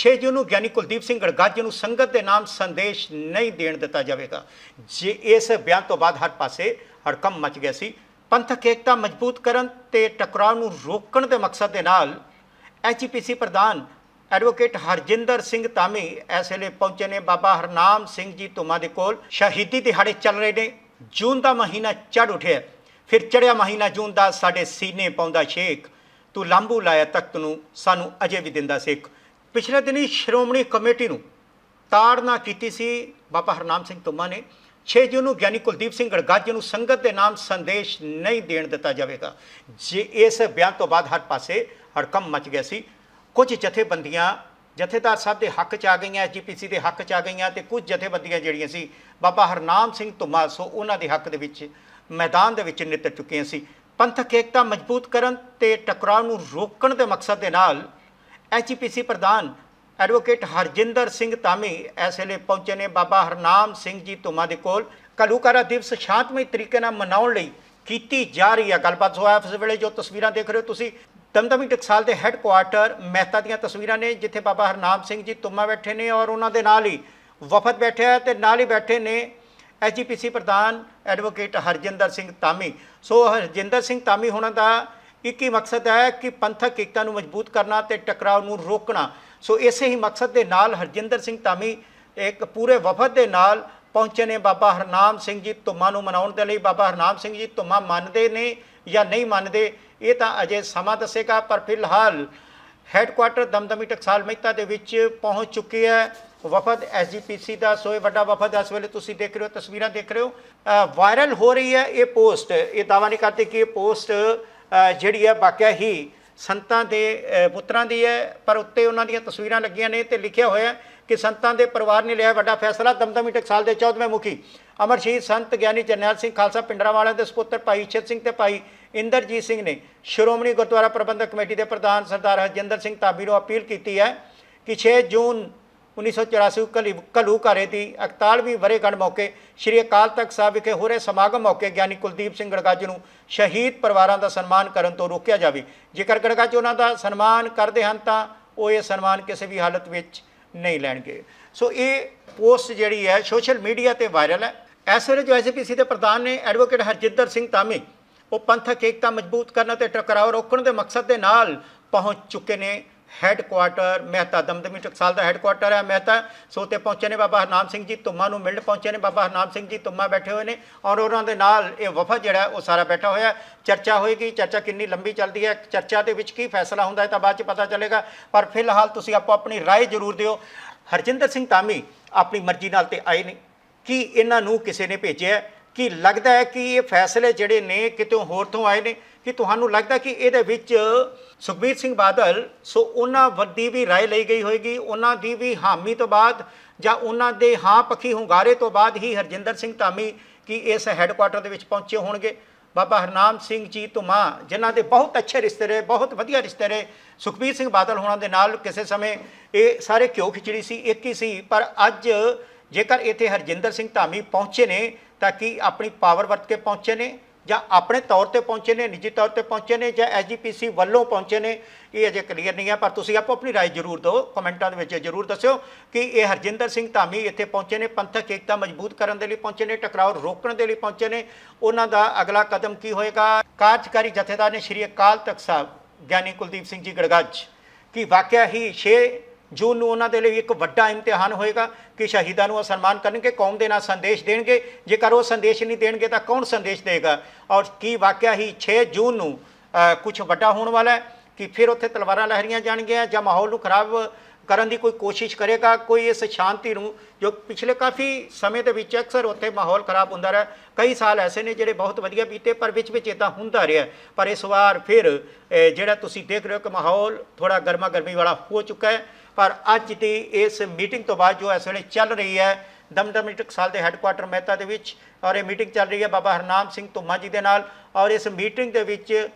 6 ਜੂਨ ਨੂੰ ਗਿਆਨੀ ਕੁਲਦੀਪ ਸਿੰਘ ਗੜਗੱਜ ਨੂੰ ਸੰਗਤ ਦੇ ਨਾਮ ਸੰਦੇਸ਼ ਨਹੀਂ ਦੇਣ ਦਿੱਤਾ ਜਾਵੇਗਾ। ਜੇ ਇਸ ਬਿਆਨ ਤੋਂ ਬਾਅਦ ਹਰ ਪਾਸੇ ਹੜਕੰਪ ਮਚ ਗਿਆ ਸੀ, ਪੰਥਕ ਏਕਤਾ ਮਜ਼ਬੂਤ ਕਰਨ ਤੇ ਟਕਰਾਅ ਨੂੰ ਰੋਕਣ ਦੇ ਮਕਸਦ ਦੇ ਨਾਲ ਐਚਪੀਸੀ ਪ੍ਰਧਾਨ ਐਡਵੋਕੇਟ ਹਰਜਿੰਦਰ ਸਿੰਘ ਤਾਮੀ ਇਸ ਵੇਲੇ ਪਹੁੰਚੇ ਨੇ। ਬਾਬਾ ਹਰਨਾਮ ਸਿੰਘ ਜੀ ਧੁਮਾ ਦੇ ਕੋਲ ਸ਼ਹੀਦੀ ਦਿਹਾੜੇ ਚੱਲ ਰਹੇ ਨੇ। ਜੂਨ ਦਾ ਮਹੀਨਾ ਚੜ ਉਠਿਆ ਫਿਰ ਚੜਿਆ ਮਹੀਨਾ ਜੂਨ ਦਾ ਸਾਡੇ ਸੀਨੇ ਪਾਉਂਦਾ ਸ਼ੇਖ। ਤੂੰ ਲਾਂਬੂ ਲਾਇਆ ਤਖਤ ਨੂੰ, ਸਾਨੂੰ ਅਜੇ ਵੀ ਦਿੰਦਾ ਸਿੱਖ। ਪਿਛਲੇ ਦਿਨੀ ਸ਼੍ਰੋਮਣੀ ਕਮੇਟੀ ਨੂੰ ਤਾੜਨਾ ਕੀਤੀ ਸੀ ਬਾਬਾ ਹਰਨਾਮ ਸਿੰਘ ਧੁਮਾ ਨੇ। 6 ਜੂਨ ਨੂੰ ਗਿਆਨੀ ਕੁਲਦੀਪ ਸਿੰਘ ਗੜਗੱਜ ਨੂੰ ਸੰਗਤ ਦੇ ਨਾਮ ਸੰਦੇਸ਼ ਨਹੀਂ ਦੇਣ ਦਿੱਤਾ ਜਾਵੇਗਾ। ਜੇ ਇਸ ਬਿਆਨ ਤੋਂ ਬਾਅਦ ਹਰ ਪਾਸੇ ਹੜਕੰਪ ਮਚ ਗਿਆ ਸੀ। ਕੁਝ ਜਥੇਬੰਦੀਆਂ, ਜਥੇਦਾਰ ਸਾਹਿਬ ਦੇ ਹੱਕ ਚ ਆ ਗਈਆਂ ਐਸਜੀਪੀਸੀ ਦੇ ਹੱਕ ਚ ਆ ਗਈਆਂ ਤੇ ਕੁਝ ਜਥੇਬੰਦੀਆਂ ਜਿਹੜੀਆਂ ਸੀ, ਬਾਬਾ ਹਰਨਾਮ ਸਿੰਘ ਧੁਮਾ, ਸੋ ਉਹਨਾਂ ਦੇ ਹੱਕ ਦੇ ਵਿੱਚ ਮੈਦਾਨ ਦੇ ਵਿੱਚ ਨਿੱਤਰ ਚੁੱਕੀਆਂ ਸੀ। ਪੰਥਕ ਏਕਤਾ ਮਜ਼ਬੂਤ ਕਰਨ ਤੇ ਟਕਰਾਅ ਨੂੰ ਰੋਕਣ ਦੇ ਮਕਸਦ ਦੇ ਨਾਲ ਐਚਪੀਸੀ ਪ੍ਰਧਾਨ ਐਡਵੋਕੇਟ ਹਰਜਿੰਦਰ ਸਿੰਘ ਤਾਮੀ ਇਸ ਵੇਲੇ ਪਹੁੰਚੇ ਨੇ ਬਾਬਾ ਹਰਨਾਮ ਸਿੰਘ ਜੀ ਧੁਮਾ ਦੇ ਕੋਲ। ਕਲੂਕਾਰਾ ਦਿਵਸ ਸ਼ਾਂਤਮਈ ਤਰੀਕੇ ਨਾਲ ਮਨਾਉਣ ਲਈ ਕੀਤੀ ਜਾ ਰਹੀ ਹੈ। ਗੱਲਬਾਤ ਸੋ ਇਸ ਵੇਲੇ ਜੋ ਤਸਵੀਰਾਂ ਦੇਖ ਰਹੇ ਹੋ ਤੁਸੀਂ, ਦਮਦਮੀ ਟਕਸਾਲ ਦੇ ਹੈੱਡਕੁਆਰਟਰ ਮਹਿਤਾ ਦੀਆਂ ਤਸਵੀਰਾਂ ਨੇ, ਜਿੱਥੇ ਬਾਬਾ ਹਰਨਾਮ ਸਿੰਘ ਜੀ ਧੁਮਾ ਬੈਠੇ ਨੇ ਔਰ ਉਹਨਾਂ ਦੇ ਨਾਲ ਹੀ ਵਫਦ ਬੈਠਿਆ ਹੈ ਤੇ ਨਾਲ ਹੀ ਬੈਠੇ ਨੇ ਐਚਪੀਸੀ ਪ੍ਰਧਾਨ ਐਡਵੋਕੇਟ ਹਰਜਿੰਦਰ ਸਿੰਘ ਤਾਮੀ ਸੋ ਹਰਜਿੰਦਰ ਸਿੰਘ ਤਾਮੀ ਹੋਣਾ ਦਾ ਇੱਕ ਹੀ ਮਕਸਦ ਹੈ ਕਿ ਪੰਥਕ ਏਕਤਾ ਨੂੰ ਮਜ਼ਬੂਤ ਕਰਨਾ ਤੇ ਟਕਰਾਅ ਨੂੰ ਰੋਕਣਾ। ਸੋ ਇਸੇ ਹੀ ਮਕਸਦ ਦੇ ਨਾਲ ਹਰਜਿੰਦਰ ਸਿੰਘ ਧਾਮੀ ਇੱਕ ਪੂਰੇ ਵਫਦ ਦੇ ਨਾਲ ਪਹੁੰਚੇ ਨੇ। ਬਾਬਾ ਹਰਨਾਮ ਸਿੰਘ ਜੀ ਧੁਮਾ ਨੂੰ ਮਨਾਉਣ ਦੇ ਲਈ ਬਾਬਾ ਹਰਨਾਮ ਸਿੰਘ ਜੀ ਧੁਮਾ ਮੰਨਦੇ ਨੇ ਜਾਂ ਨਹੀਂ ਮੰਨਦੇ, ਇਹ ਤਾਂ ਅਜੇ ਸਮਾਂ ਦੱਸੇਗਾ, ਪਰ ਫਿਲਹਾਲ ਹੈੱਡਕੁਆਟਰ ਦਮਦਮੀ ਟਕਸਾਲ ਮਹਿਤਾ ਦੇ ਵਿੱਚ ਪਹੁੰਚ ਚੁੱਕੀ ਹੈ। ਵਫਦ ਐਸਜੀਪੀਸੀ ਦਾ ਸੋਏ ਵੱਡਾ ਵਫਦ ਇਸ ਵੇਲੇ ਤੁਸੀਂ ਦੇਖ ਰਹੇ ਹੋ, ਤਸਵੀਰਾਂ ਦੇਖ ਰਹੇ ਹੋ। ਵਾਇਰਲ ਹੋ ਰਹੀ ਹੈ ਇਹ ਪੋਸਟ। ਇਹ ਦਾਵਾ ਨਹੀਂ ਕਰਦੇ ਕਿ ਇਹ ਪੋਸਟ ਜਿਹੜੀ ਹੈ ਵਾਕਿਆ ਹੀ ਸੰਤਾਂ ਦੇ ਪੁੱਤਰਾਂ ਦੀ ਹੈ, ਪਰ ਉੱਤੇ ਉਹਨਾਂ ਦੀਆਂ ਤਸਵੀਰਾਂ ਲੱਗੀਆਂ ਨੇ ਤੇ ਲਿਖਿਆ ਹੋਇਆ ਕਿ ਸੰਤਾਂ ਦੇ ਪਰਿਵਾਰ ਨੇ ਲਿਆ ਵੱਡਾ ਫੈਸਲਾ ਦਮਦਮੀ ਟਕਸਾਲ ਦੇ 14ਵੇਂ ਮੁਖੀ ਅਮਰ ਸ਼ਹੀਦ ਸੰਤ ਗਿਆਨੀ ਜਰਨੈਲ ਸਿੰਘ ਖਾਲਸਾ ਪਿੰਡਰਾਵਾਲਾ ਦੇ ਸੁਪੁੱਤਰ ਭਾਈ ਇੱਛਤ ਸਿੰਘ ਤੇ ਭਾਈ ਇੰਦਰਜੀਤ ਸਿੰਘ ਨੇ ਸ਼੍ਰੋਮਣੀ ਗੁਰਦੁਆਰਾ ਪ੍ਰਬੰਧਕ ਕਮੇਟੀ ਦੇ ਪ੍ਰਧਾਨ ਸਰਦਾਰ ਹਰਜਿੰਦਰ ਸਿੰਘ ਤਾਬੀ ਨੂੰ ਅਪੀਲ ਕੀਤੀ ਹੈ ਕਿ 6 ਜੂਨ 1984 ਕਲੀ ਘਰੇ ਦੀ 41ਵੀਂ ਵਰੇਗੰਢ ਮੌਕੇ ਸ਼੍ਰੀ ਅਕਾਲ ਤਖਤ ਸਾਹਿਬ ਵਿਖੇ ਹੋ ਰਹੇ ਸਮਾਗਮ ਮੌਕੇ ਗਿਆਨੀ ਕੁਲਦੀਪ ਸਿੰਘ ਗੜਗਾਜ ਨੂੰ ਸ਼ਹੀਦ ਪਰਿਵਾਰਾਂ ਦਾ ਸਨਮਾਨ ਕਰਨ ਤੋਂ ਰੋਕਿਆ ਜਾਵੇ। ਜੇਕਰ ਗੜਗਾਜ ਉਹਨਾਂ ਦਾ ਸਨਮਾਨ ਕਰਦੇ ਹਨ ਤਾਂ ਉਹ ਇਹ ਸਨਮਾਨ ਕਿਸੇ ਵੀ ਹਾਲਤ ਵਿੱਚ ਨਹੀਂ ਲੈਣਗੇ। ਸੋ ਇਹ ਪੋਸਟ ਜਿਹੜੀ ਹੈ ਸੋਸ਼ਲ ਮੀਡੀਆ ਤੇ ਵਾਇਰਲ ਹੈ। ਇਸ ਵੇਲੇ ਜੋ ਐਸਪੀਸੀ ਦੇ ਪ੍ਰਧਾਨ ਨੇ ਐਡਵੋਕੇਟ ਹਰਜਿੰਦਰ ਸਿੰਘ ਤਾਮੀ ਉਹ ਪੰਥਕ ਏਕਤਾ ਮਜ਼ਬੂਤ ਕਰਨ ਅਤੇ ਟਕਰਾਅ ਰੋਕਣ ਦੇ ਮਕਸਦ ਦੇ ਨਾਲ ਪਹੁੰਚ ਚੁੱਕੇ ਨੇ। ਹੈੱਡਕੁਆਰਟਰ ਮਹਿਤਾ ਦਮਦਮੀ ਟਕਸਾਲ ਦਾ ਹੈੱਡਕੁਆਰਟਰ ਹੈ ਮਹਿਤਾ ਸੋ ਤੇ ਪਹੁੰਚੇ ਨੇ ਬਾਬਾ ਹਰਨਾਮ ਸਿੰਘ ਜੀ ਧੁੰਮਾ ਨੂੰ ਮਿਲਣ ਪਹੁੰਚੇ ਨੇ ਬਾਬਾ ਹਰਨਾਮ ਸਿੰਘ ਜੀ ਧੁੰਮਾ ਬੈਠੇ ਹੋਏ ਨੇ ਔਰ ਉਹਨਾਂ ਦੇ ਨਾਲ ਇਹ ਵਫਦ ਜਿਹੜਾ ਹੈ ਉਹ ਸਾਰਾ ਬੈਠਾ ਹੋਇਆ ਹੈ। ਚਰਚਾ ਹੋਏਗੀ ਚਰਚਾ ਕਿੰਨੀ ਲੰਬੀ ਚੱਲਦੀ ਹੈ ਚਰਚਾ ਦੇ ਵਿੱਚ ਕੀ ਫੈਸਲਾ ਹੁੰਦਾ ਹੈ ਤਾਂ ਬਾਅਦ ਚ ਪਤਾ ਚੱਲੇਗਾ ਪਰ ਫਿਲਹਾਲ ਤੁਸੀਂ ਆਪੋ ਆਪਣੀ رائے ਜ਼ਰੂਰ ਦਿਓ ਹਰਜਿੰਦਰ ਸਿੰਘ ਧਾਮੀ ਆਪਣੀ ਮਰਜ਼ੀ ਨਾਲ ਤੇ ਆਏ ਨੇ ਕਿ ਇਹਨਾਂ ਨੂੰ ਕਿਸੇ ਨੇ ਭੇਜਿਆ ਹੈ? ਕਿ ਲੱਗਦਾ ਹੈ ਕਿ ਇਹ ਫੈਸਲੇ ਜਿਹੜੇ ਨੇ ਕਿਤੇ ਹੋਰ ਤੋਂ ਆਏ ਨੇ ਕਿ ਤੁਹਾਨੂੰ ਲੱਗਦਾ ਕਿ ਇਹਦੇ ਵਿੱਚ ਸੁਖਬੀਰ ਸਿੰਘ ਬਾਦਲ ਸੋ ਉਹਨਾਂ ਵੱਡੀ ਵੀ رائے ਲਈ ਗਈ ਹੋਏਗੀ ਉਹਨਾਂ ਦੀ ਵੀ ਹਾਮੀ ਤੋਂ ਬਾਅਦ ਜਾਂ ਉਹਨਾਂ ਦੇ ਹਾਂ ਪੱਖੀ ਹੁੰਗਾਰੇ ਤੋਂ ਬਾਅਦ ਹੀ ਹਰਜਿੰਦਰ ਸਿੰਘ ਧਾਮੀ ਕਿ ਇਸ ਹੈੱਡਕੁਆਰਟਰ ਦੇ ਵਿੱਚ ਪਹੁੰਚੇ ਹੋਣਗੇ ਬਾਬਾ ਹਰਨਾਮ ਸਿੰਘ ਜੀ ਧੁਮਾ ਜਿਨ੍ਹਾਂ ਦੇ ਬਹੁਤ ਅੱਛੇ ਰਿਸ਼ਤੇ ਰਹੇ ਬਹੁਤ ਵਧੀਆ ਰਿਸ਼ਤੇ ਰਹੇ ਸੁਖਬੀਰ ਸਿੰਘ ਬਾਦਲ ਹੋਣਾ ਦੇ ਨਾਲ ਕਿਸੇ ਸਮੇਂ ਇਹ ਸਾਰੇ ਘਿਓ ਖਿਚੜੀ ਸੀ ਇੱਕ ਹੀ ਸੀ ਪਰ ਅੱਜ ਜੇਕਰ ਇੱਥੇ ਹਰਜਿੰਦਰ ਸਿੰਘ ਧਾਮੀ ਪਹੁੰਚੇ ਨੇ ਤਾਂ ਕੀ ਆਪਣੀ ਪਾਵਰ ਵਰਤ ਕੇ ਪਹੁੰਚੇ ਨੇ ਜਾਂ ਆਪਣੇ ਤੌਰ ਤੇ ਪਹੁੰਚੇ ਨੇ ਨਿੱਜੀ ਤੌਰ ਤੇ ਪਹੁੰਚੇ ਨੇ ਜਾਂ ਐਸਜੀਪੀਸੀ ਵੱਲੋਂ ਪਹੁੰਚੇ ਨੇ ਇਹ ਅਜੇ ਕਲੀਅਰ ਨਹੀਂ ਹੈ ਪਰ ਤੁਸੀਂ ਆਪੋ ਆਪਣੀ رائے ਜ਼ਰੂਰ ਦਿਓ ਕਮੈਂਟਾਂ ਦੇ ਵਿੱਚ ਜ਼ਰੂਰ ਦੱਸਿਓ ਕਿ ਇਹ ਹਰਜਿੰਦਰ ਸਿੰਘ ਧਾਮੀ ਇੱਥੇ ਪਹੁੰਚੇ ਨੇ ਪੰਥਕ ਏਕਤਾ ਮਜ਼ਬੂਤ ਕਰਨ ਦੇ ਲਈ ਪਹੁੰਚੇ ਨੇ ਟਕਰਾਅ ਰੋਕਣ ਦੇ ਲਈ ਪਹੁੰਚੇ ਨੇ ਉਹਨਾਂ ਦਾ ਅਗਲਾ ਕਦਮ ਕੀ ਹੋਏਗਾ ਕਾਰਜਕਾਰੀ ਜਥੇਦਾਰ ਨੇ ਸ਼੍ਰੀ ਅਕਾਲ ਤਖਤ ਸਾਹਿਬ ਗਿਆਨੀ ਕੁਲਦੀਪ ਸਿੰਘ ਜੀ ਗੜਗੱਜ ਕਿ ਵਾਕਿਆ ਹੀ 6 ਜੂਨ ਨੂੰ ਉਹਨਾਂ ਦੇ ਲਈ ਇੱਕ ਵੱਡਾ ਇਮਤਿਹਾਨ ਹੋਏਗਾ ਕਿ ਸ਼ਹੀਦਾਂ ਨੂੰ ਉਹ ਸਨਮਾਨ ਕਰਨਗੇ, ਕੌਮ ਦੇ ਨਾਲ ਸੰਦੇਸ਼ ਦੇਣਗੇ। ਜੇਕਰ ਉਹ ਸੰਦੇਸ਼ ਨਹੀਂ ਦੇਣਗੇ ਤਾਂ ਕੌਣ ਸੰਦੇਸ਼ ਦੇਗਾ? ਔਰ ਕੀ ਵਾਕਿਆ ਹੀ 6 ਜੂਨ ਨੂੰ ਕੁਝ ਵੱਡਾ ਹੋਣ ਵਾਲਾ ਹੈ ਕਿ ਫਿਰ ਉੱਥੇ ਤਲਵਾਰਾਂ ਲਹਿਰੀਆਂ ਜਾਣਗੀਆਂ ਜਾਂ ਮਾਹੌਲ ਨੂੰ ਖਰਾਬ ਕਰਨ ਦੀ ਕੋਈ ਕੋਸ਼ਿਸ਼ ਕਰੇਗਾ, ਕੋਈ ਇਸ ਸ਼ਾਂਤੀ ਨੂੰ ਜੋ ਪਿਛਲੇ ਕਾਫੀ ਸਮੇਂ ਦੇ ਵਿੱਚ ਅਕਸਰ ਉੱਥੇ ਮਾਹੌਲ ਖਰਾਬ ਹੁੰਦਾ ਰਿਹਾ, ਕਈ ਸਾਲ ਐਸੇ ਨੇ ਜਿਹੜੇ ਬਹੁਤ ਵਧੀਆ ਬੀਤੇ, ਪਰ ਵਿੱਚ ਵਿੱਚ ਇਦਾਂ ਹੁੰਦਾ ਰਿਹਾ। ਪਰ ਇਸ ਵਾਰ ਫਿਰ ਜਿਹੜਾ ਤੁਸੀਂ ਦੇਖ ਰਹੇ ਹੋ ਕਿ ਮਾਹੌਲ ਥੋੜਾ ਗਰਮਾ ਗਰਮੀ ਵਾਲਾ ਹੋ ਚੁੱਕਾ ਹੈ, ਪਰ ਅੱਜ ਦੀ ਇਸ ਮੀਟਿੰਗ ਤੋਂ ਬਾਅਦ ਜੋ ਇਸ ਵੇਲੇ ਚੱਲ ਰਹੀ ਹੈ, ਦਮਦਮੀ ਸਾਲ ਦੇ ਹੈੱਡਕੁਆਟਰ ਮਹਿਤਾ ਦੇ ਵਿੱਚ ਔਰ ਇਹ ਮੀਟਿੰਗ ਚੱਲ ਰਹੀ ਹੈ ਬਾਬਾ ਹਰਨਾਮ ਸਿੰਘ ਧੁੰਮਾ ਜੀ ਦੇ ਨਾਲ ਔਰ ਇਸ ਮੀਟਿੰਗ ਦੇ ਵਿੱਚ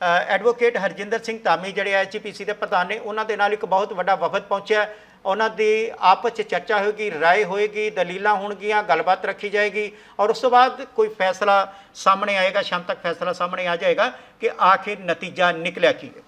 ਐਡਵੋਕੇਟ ਹਰਜਿੰਦਰ ਸਿੰਘ ਧਾਮੀ ਜਿਹੜੇ ਐਚਪੀਸੀ ਦੇ ਪ੍ਰਧਾਨ ਨੇ, ਉਹਨਾਂ ਦੇ ਨਾਲ ਇੱਕ ਬਹੁਤ ਵੱਡਾ ਵਫਦ ਪਹੁੰਚਿਆ ਉਹਨਾਂ ਦੀ ਆਪਸ 'ਚ ਚਰਚਾ ਹੋਏਗੀ, ਰਾਏ ਹੋਏਗੀ, ਦਲੀਲਾਂ ਹੋਣਗੀਆਂ, ਗੱਲਬਾਤ ਰੱਖੀ ਜਾਏਗੀ ਔਰ ਉਸ ਤੋਂ ਬਾਅਦ ਕੋਈ ਫੈਸਲਾ ਸਾਹਮਣੇ ਆਏਗਾ, ਸ਼ਾਮ ਤੱਕ ਫੈਸਲਾ ਸਾਹਮਣੇ ਆ ਜਾਏਗਾ ਕਿ ਆਖਿਰ ਨਤੀਜਾ ਨਿਕਲਿਆ ਕੀ ਹੈ।